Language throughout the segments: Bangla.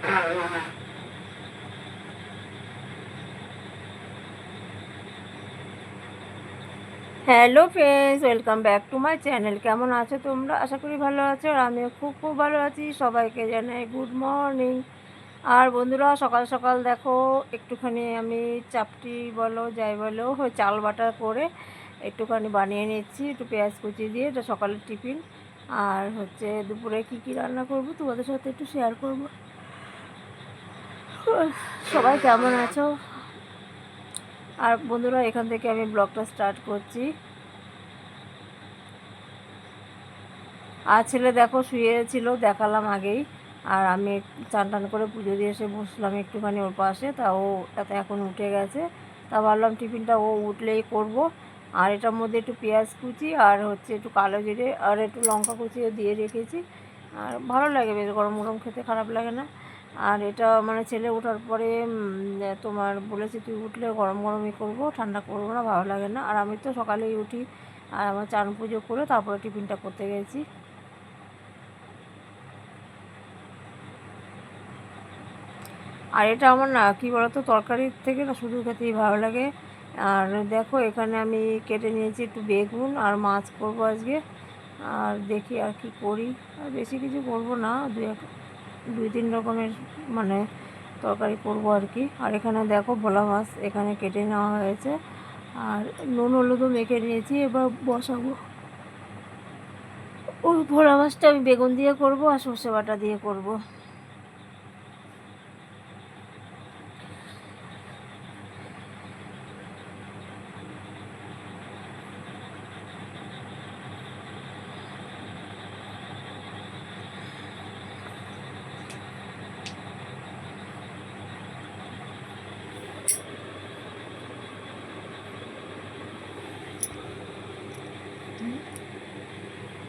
Hello friends, welcome back to my channel. কেমন আছো তোমরা? আশা করি ভালো আছো আর আমিও খুব খুব ভালো আছি। সবাইকে জানাই গুড মর্নিং। আর বন্ধুরা, সকাল সকাল দেখো, একটুখানি আমি চাপটি বলো, যাই বলো চাল বাটা করে একটুখানি বানিয়ে নিচ্ছি, একটু পেঁয়াজ কুচি দিয়ে, এটা সকালের টিফিন। আর হচ্ছে দুপুরে কি কি রান্না করব, তোমাদের সাথে একটু শেয়ার করব। সবাই কেমন আছো? আর বন্ধুরা, এখান থেকে আমি ব্লগটা স্টার্ট করছি। আর ছেলে দেখো, শুয়েছিল, দেখালাম আগেই। আর আমি চান টান করে পুজো দিয়ে এসে বসলাম একটুখানি ওর পাশে। তা ও তাতে এখন উঠে গেছে। তা ভাবলাম টিফিনটা ও উঠলেই করব। আর এটার মধ্যে একটু পেঁয়াজ কুচি আর হচ্ছে একটু কালো জিরে আর একটু লঙ্কা কুচিও দিয়ে রেখেছি। আর ভালো লাগে বেশ, গরম গরম খেতে খারাপ লাগে না। আর এটা মানে ছেলে ওঠার পরে তোমার বলেছে তুই উঠলে গরম গরমই করব, ঠান্ডা করব না, ভালো লাগে না। আর আমি তো সকালেই উঠি, আর আমার চান পুজো করে তারপরে টিফিনটা করতে গেছি। আর এটা আমার না, কী বলতো তরকারির থেকে না শুধু খেতেই ভালো লাগে। আর দেখো, এখানে আমি কেটে নিয়েছি একটু বেগুন আর মাছ করব আজকে। আর দেখি আর কি করি। আর বেশি কিছু করব না দু এক দুই তিন রকমের মানে তরকারি করব আর কি। আর এখানে দেখো ভোলা মাছ এখানে কেটে নেওয়া হয়েছে। আর নুন হলুদও মেখে নিয়েছি, এবার বসাবো। ওই ভোলা মাছটা আমি বেগুন দিয়ে করব আর সর্ষে বাটা দিয়ে করব।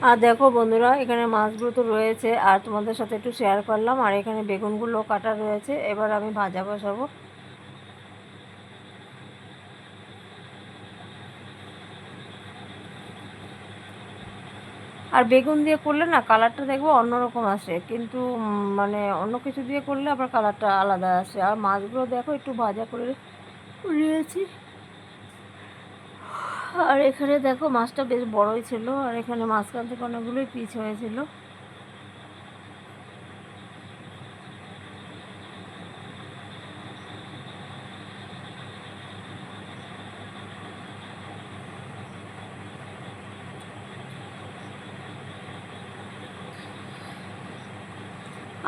আর দেখো বন্ধুরা, এখানে মাছগুলো তো রয়েছে, আর তোমাদের সাথে একটু শেয়ার করলাম। আর এখানে বেগুনগুলো কাটা রয়েছে, এবার আমি ভাজা বসাবো। আর বেগুন দিয়ে করলে না কালারটা দেখব অন্যরকম আসে, কিন্তু মানে অন্য কিছু দিয়ে করলে আবার কালারটা আলাদা আসে। আর মাছগুলো দেখো, একটু ভাজা করে নিয়েছি আর এখানে দেখো মাছটা বেশ বড়ই ছিল, আর এখানে মাঝখান থেকে অনেকগুলোই পিচ হয়েছিল।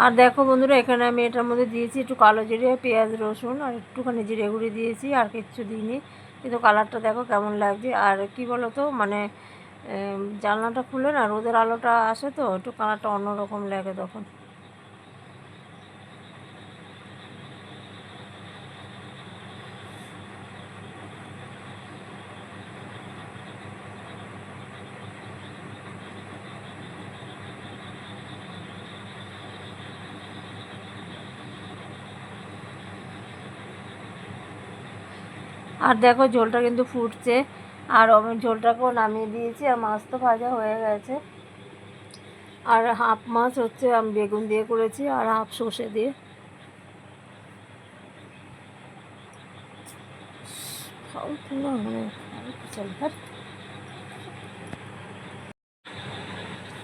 আর দেখো বন্ধুরা, এখানে আমি এটার মধ্যে দিয়েছি একটু কালো জিরে, পেঁয়াজ, রসুন, আর একটুখানি জিরে গুঁড়ি দিয়েছি, আর কিচ্ছু দিইনি। কিন্তু কালারটা দেখো কেমন লাগছে। আর কি বলো তো মানে জানলাটা খুলে না, রোদের আলোটা আসে তো, একটু কালারটা অন্যরকম লাগে তখন। আর দেখো ঝোলটা কিন্তু ফুটছে। আর আমি ঝোলটাকেও নামিয়ে দিয়েছি, আর মাছ তো ভাজা হয়ে গেছে। আর হাফ মাছ হচ্ছে আমি বেগুন দিয়ে করেছি, আর হাফ সর্ষে দিয়ে।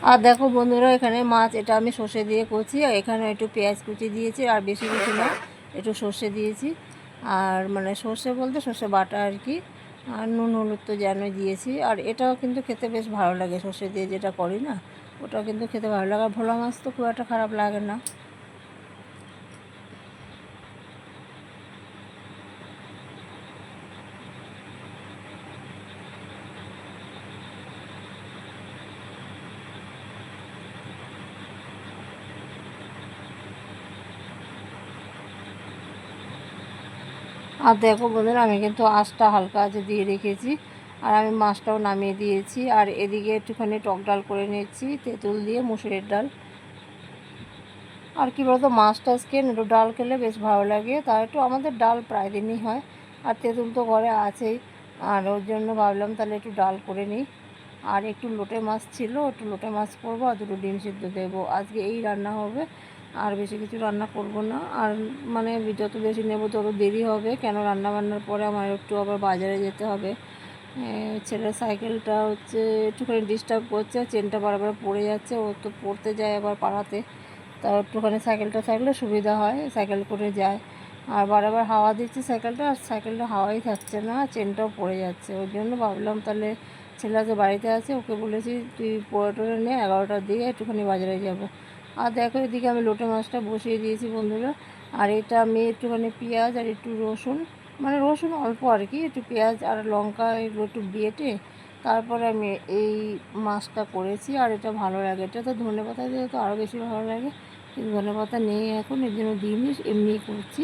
আর দেখো বন্ধুরা, এখানে মাছ, এটা আমি সর্ষে দিয়ে করছি আর এখানে একটু পেঁয়াজ কুচি দিয়েছি, আর বেশি কিছু না, একটু সর্ষে দিয়েছি। আর মানে সর্ষে বলতে সর্ষে বাটা আর কি, আর নুন হলুদ তো যেন দিয়েছি। আর এটাও কিন্তু খেতে বেশ ভালো লাগে সর্ষে দিয়ে যেটা করি না, ওটাও কিন্তু খেতে ভালো লাগে। আর ভোলা মাছ তো খুব একটা খারাপ লাগে না। আর দেখো বন্ধুরা, আমি কিন্তু আঁচটা হালকা আছে দিয়ে রেখেছি, আর আমি মাছটাও নামিয়ে দিয়েছি, আর এদিকে একটুখানি টক ডাল করে নিয়েছি, তেঁতুল দিয়ে মুসুরের ডাল। আর কী বলতো মাছ টাছ খেয়ে একটু ডাল খেলে বেশ ভালো লাগে তা একটু আমাদের ডাল প্রায় দিনই হয়, আর তেঁতুল তো ঘরে আছেই, আর ওর জন্য ভাবলাম তাহলে একটু ডাল করে নিই। আর একটু লোটে মাছ ছিল, একটু লোটে মাছ করব আর দুটো ডিম সিদ্ধ দেবো। আজকে এই রান্না হবে, আর বেশি কিছু রান্না করব না। আর মানে যত বেশি নেব তত দেরি হবে, কেন রান্না বান্নার পরে আমার একটু আবার বাজারে যেতে হবে। ছেলের সাইকেলটা হচ্ছে একটুখানি ডিস্টার্ব করছে চেনটা বারবার পড়ে যাচ্ছে, ও তো পড়তে যায় আবার পাড়াতে। তা একটুখানি সাইকেলটা থাকলে সুবিধা হয়, সাইকেল করে যায়। আর বারবার হাওয়া দিচ্ছে সাইকেলটা, আর সাইকেলটা হাওয়াই থাকছে না চেনটাও পড়ে যাচ্ছে। ওই জন্য ভাবলাম তাহলে ছেলে আজকে বাড়িতে আছে, ওকে বলেছি, তুই পড়ে টরে নিয়ে এগারোটার দিকে একটুখানি বাজারে যাব। আর দেখো, এদিকে আমি লোটে মাছটা বসিয়ে দিয়েছি বন্ধুরা। আর এটা আমি একটুখানি পেঁয়াজ আর একটু রসুন মানে রসুন অল্প আর কি, একটু পেঁয়াজ আর লঙ্কা এগুলো একটু বেটে তারপরে আমি এই মাছটা করেছি। আর এটা ভালো লাগে, এটা তো ধনে পাতা দিয়ে তো আরও বেশি ভালো লাগে। কিন্তু ধনে পাতা নেই এখন, এর জন্য দিইনি, এমনিই করছি।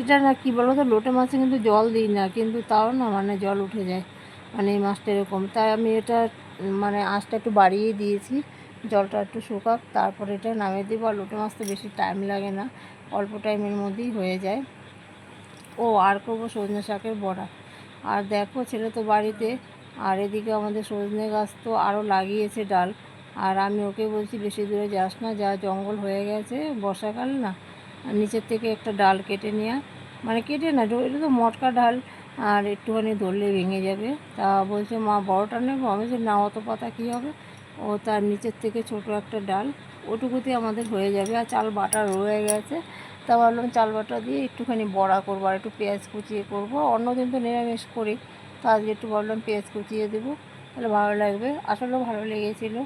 এটা না, কী বলো তো লোটে মাছে কিন্তু জল দিই না, কিন্তু তাও না মানে জল উঠে যায় মানে এই মাছটা এরকম। তাই আমি এটা মানে আঁচটা একটু বাড়িয়ে দিয়েছি, জলটা একটু শুকাক, তারপরে এটা নামিয়ে দেবো, আর লোটে মাছ তো বেশি টাইম লাগে না, অল্প টাইমের মধ্যেই হয়ে যায়। ও, আর করব সজনে শাকের বড়া। আর দেখো, ছেলে তো বাড়িতে, আর এদিকে আমাদের সজনে গাছ তো আরও লাগিয়েছে ডাল। আর আমি ওকে বলছি, বেশি দূরে যাস না, যা জঙ্গল হয়ে গেছে, বর্ষাকাল না আর নিচের থেকে একটা ডাল কেটে নেওয়া মানে কেটে না এটা তো মটকা ডাল, আর একটুখানি ধরলে ভেঙে যাবে। তা বলছে, মা, বড়টা নেব? আমি বলছি, না, অত পাতা কী হবে? ও তার নিচের থেকে ছোট একটা ডাল, ওটুকুতে আমাদের হয়ে যাবে। আর চাল বাটা রয়ে গেছে। তা ভাবলাম, চাল বাটা দিয়ে একটুখানি বড়া করব আর একটু পেঁয়াজ কুচিয়ে করব। অন্যদিন তো নিরামিষ করি। তা আজকে একটু ভাবলাম পেঁয়াজ কুচিয়ে দেবো। তাহলে ভালো লাগবে। আসলেও ভালো লেগেছিলো।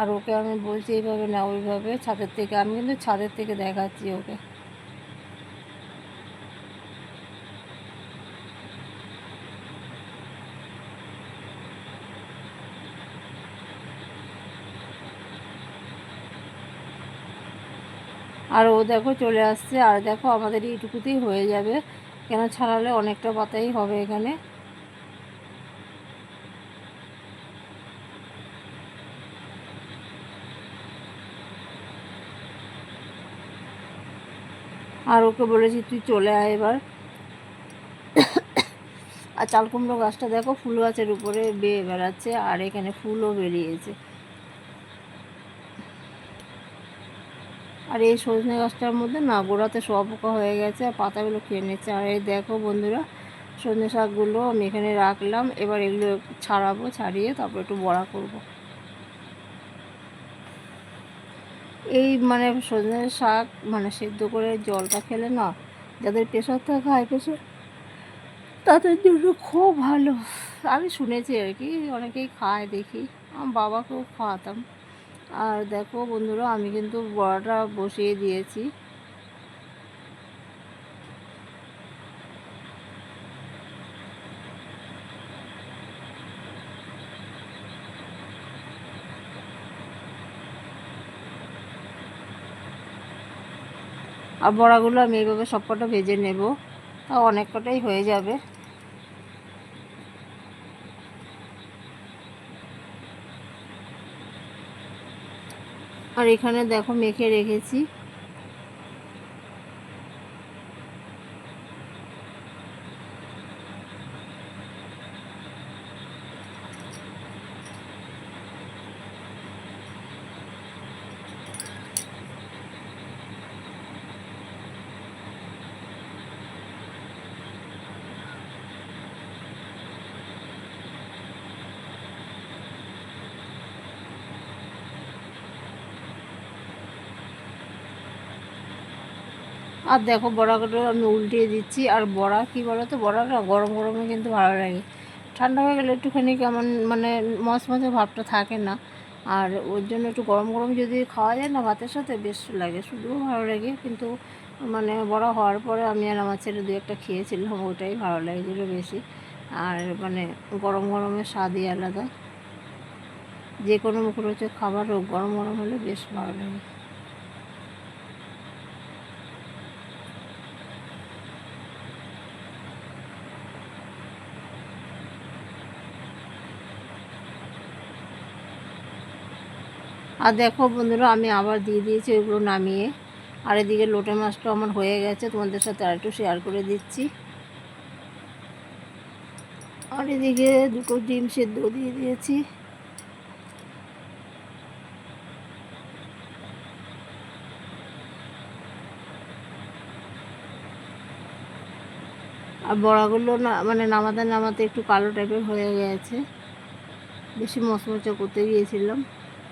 আর ওকে আমি বলছি এইভাবে না ওইভাবে ছাদের থেকে, আমি কিন্তু ছাদের থেকে দেখাচ্ছি ওকে। আর ও দেখো চলে আসছে, আর দেখো আমাদের এইটুকুতেই হয়ে যাবে, কেন ছাড়ালে অনেকটা পাতাই হবে এখানে। আর ওকে বলেছি, তুই চলে আয় এবার। আর চাল কুমড়ো গাছটা দেখো, ফুল গাছের উপরে বেয়ে বেড়াচ্ছে আর এখানে ফুলও বেরিয়েছে। আর এই সজনে গাছটার মধ্যে না, গোড়াতে সব পোকা হয়ে গেছে আর পাতাগুলো খেয়ে নিচ্ছে। আর এই দেখো বন্ধুরা, সজনে শাকগুলো আমি এখানে রাখলাম। এবার এগুলো ছাড়াবো, ছাড়িয়ে তারপর একটু বড়া করব। এই মানে সজনে শাক মানে সিদ্ধ করে জলটা খেলে না যাদের প্রেশার থাকে হাই প্রেশার তাদের জন্য খুব ভালো। আমি শুনেছি আর কি, অনেকেই খায় দেখি। আমার বাবাকেও খাওয়াতাম। আর দেখো বন্ধুরা, আমি কিন্তু বড়াটা বসিয়ে দিয়েছি। আর বড়াগুলো আমি এইভাবে সবকটা ভেজে নেব। তা অনেক কটাই হয়ে যাবে। আর এখানে দেখো মেখে রেখেছি। আর দেখো বড়াগুলো আমি উল্টিয়ে দিচ্ছি, আর বড়া কি বলো তো বড়াটা গরম গরমে কিন্তু ভালো লাগে। ঠান্ডা হয়ে গেলে একটুখানি কেমন মানে মচমচে ভাবটা থাকে না। আর ওর জন্য একটু গরম গরম যদি খাওয়া যায় না ভাতের সাথে, বেশ লাগে। শুধুও ভালো লাগে, কিন্তু মানে বড়া হওয়ার পরে আমি আর আমার ছেলে দু একটা খেয়েছিলাম, ওটাই ভালো লাগছিল বেশি। আর মানে গরম গরমের স্বাদই আলাদা। যে কোনো মুখরোচক খাবার হোক, গরম গরম হলে বেশ ভালো লাগে। আর দেখো বন্ধুরা, আমি আবার দিয়ে দিয়েছি ওইগুলো নামিয়ে। আর এদিকে লোটে মাছটা আমার হয়ে গেছে, তোমাদের সাথে আর একটু শেয়ার করে দিচ্ছি। আর এদিকে দুটো ডিম সেদ্ধ দিয়ে দিয়েছি। আর বড়াগুলো না মানে নামাতে নামাতে একটু কালো টাইপের হয়ে গেছে। বেশি মশমচা করতে গিয়েছিলাম।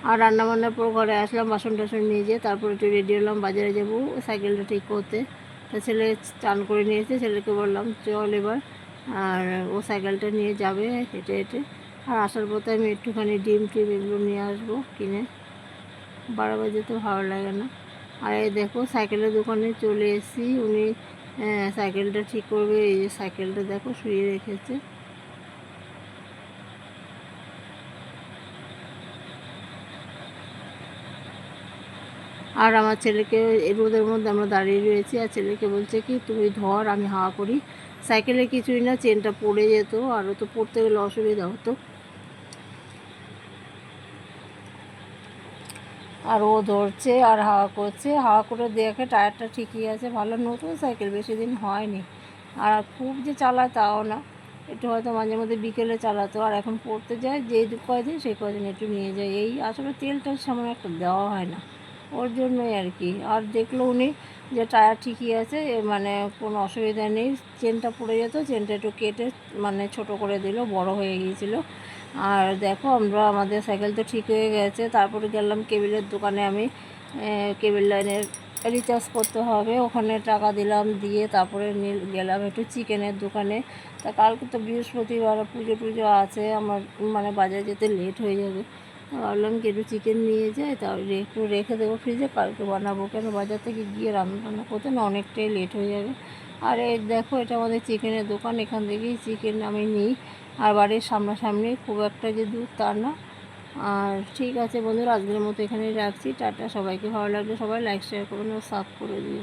আর রান্না বান্নার পর ঘরে আসলাম, বাসন টাসন নিয়ে যেয়ে তারপর একটু রেডি হলাম, বাজারে যাব সাইকেলটা ঠিক করতে। তা ছেলে চান করে নিয়েছে ছেলেকে বললাম, চল এবার। আর ও সাইকেলটা নিয়ে যাবে হেঁটে হেঁটে। আর আসার পথে আমি একটুখানি ডিম টিম এগুলো নিয়ে আসব কিনে। বারবার যেতে ভালো লাগে না। আর এই দেখো সাইকেলের দোকানে চলে এসেছি। উনি সাইকেলটা ঠিক করবে, এই যে সাইকেলটা দেখো, শুয়ে রেখেছে। আর আমার ছেলেকে রোদের মধ্যে আমরা দাঁড়িয়ে রয়েছি আর ছেলেকে বলছে কি, তুমি ধর, আমি হাওয়া করি। সাইকেলে কিছুই না, চেনটা পড়ে যেত আরও তো পড়তে গেলে অসুবিধা হতো। আর ও ধরছে আর হাওয়া করছে। হাওয়া করে দেখে টায়ারটা ঠিকই আছে, ভালো, নতুন সাইকেল, বেশি দিন হয়নি। আর খুব যে চালায় তাও না। একটু হয়তো মাঝে মধ্যে বিকেলে চালাতো, আর এখন পড়তে যায়, যেই দু কয়দিন, সেই কয়দিন একটু নিয়ে যায়। এই আসলে তেলটা সামনে একটা দেওয়া হয় না। ওর জন্যই আর কি। আর দেখল উনি যে টায়ার ঠিকই আছে মানে কোনো অসুবিধা নেই। চেনটা পড়ে যেত, চেনটা একটু কেটে মানে ছোট করে দিল, বড় হয়ে গিয়েছিল। আর দেখো, আমরা আমাদের সাইকেল তো ঠিক হয়ে গেছে। তারপরে গেলাম কেবিলের দোকানে আমি কেবিল লাইনের রিচার্জ করতে হবে। ওখানে টাকা দিলাম, দিয়ে তারপরে গেলাম একটু চিকেনের দোকানে। তা কালকে তো বৃহস্পতিবার, পুজো টুজো আছে, আমার মানে বাজারে যেতে লেট হয়ে যাবে। ভাবলাম কি একটু চিকেন নিয়ে যাই, তাহলে একটু রেখে দেবো ফ্রিজে কালকে বানাবো। কেন? বাজার থেকে গিয়ে রান্না টান্না করতে না অনেকটাই লেট হয়ে যাবে। আর এই দেখো, এটা আমাদের চিকেনের দোকান, এখান থেকেই চিকেন আমি নিই। আর বাড়ির সামনাসামনি খুব একটা যে দূর তা না। আর ঠিক আছে বন্ধুরা, আজকের মতো এখানেই রাখছি। টাটা, সবাইকে ভালো লাগলে সবাই লাইক শেয়ার করুন ও সাব করে দিও।